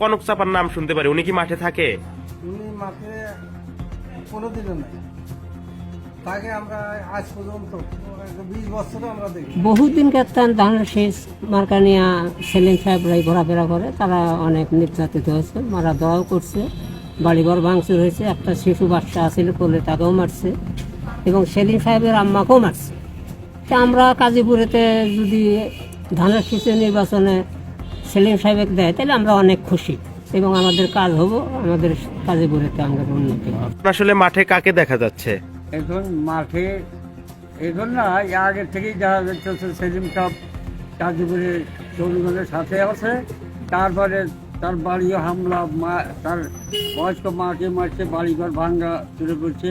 কনক চাপার নাম শুনতে পারি। উনি কি মাঠে থাকে? উনি মাঠে কোনোদিনও নাই। তাকে আমরা আজ পর্যন্ত বিশ বছরে আমরা দেখি বহুদিন কাত্তান ধানের শেষ মার্কানিয়া সেলিম সাহেবরাই ঘোরাফেরা করে। তারা অনেক নির্যাতিত হয়েছে মারা দেওয়াও করছে। বাড়িঘর ভাঙচুর হয়েছে। একটা শিশু বাচ্চা আছিল কোলে তাকেও মারছে। এবং সেলিম সাহেবের আম্মাকেও মারছে। তা আমরা কাজীপুরেতে যদি ধানের শীষের নির্বাচনে সেলিম সাহেবকে দেয় তাহলে আমরা অনেক খুশি। এবং আমাদের কাজ হব আমাদের কাজে কাজীপুরেতে আমাদের উন্নতি। হবে আসলে মাঠে কাকে দেখা যাচ্ছে? এখন মাঠে এখন না আগের থেকেই দেখা যাচ্ছে সেলিম কাপ কাজীপুরে তরুণগঞ্জের সাথে আছে। তারপরে তার বাড়িও হামলা মা তার বয়স্ক মাকে মারছে বাড়িঘর ভাঙ্গা শুরু করছে।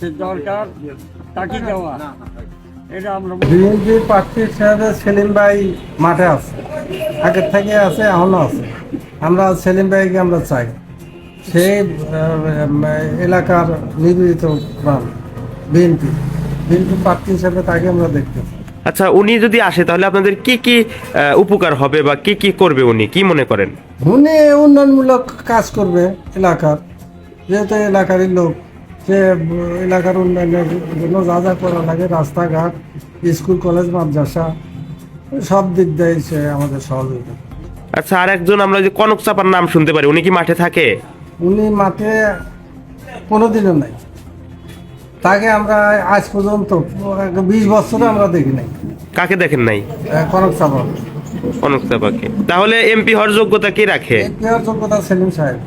সে দরকার তাকে দেওয়া। এটা আমরা। বিএনপি প্রার্থী হিসাবে সেলিম ভাই মাঠে আছে। আগের থেকে আছে এখনও আছে। আমরা সেলিম ভাইকে আমরা চাই। সেই এলাকার নিবেদিত প্রাণ বিএনপি। বিএনপি প্রার্থী হিসেবে তাকে আমরা দেখতে আচ্ছা উনি যদি আসে তাহলে আপনাদের কি কি উপকার হবে বা কি কি করবে উনি? কি মনে করেন? উনি উন্নয়নমূলক কাজ করবে এলাকার। যেহেতু এলাকারই লোক সে এলাকার উন্নয়নের জন্য যা যা করা লাগে রাস্তাঘাট স্কুল কলেজ মাদ্রাসা সব দিক দিয়ে সে আমাদের সহযোগিতা আচ্ছা আর একজন আমরা যে কনক চাপার নাম শুনতে পারি উনি কি মাঠে থাকে? উনি মাঠে কোনোদিনও নাই। তাকে আমরা আজ পর্যন্ত বিশ বছরে আমরা দেখি নাই। কাকে দেখেন নাই? কনক চাপা। কনক চাপাকে। তাহলে এমপি হওয়ার যোগ্যতা কি রাখে? এই যোগ্যতা সেলিম সাহেব।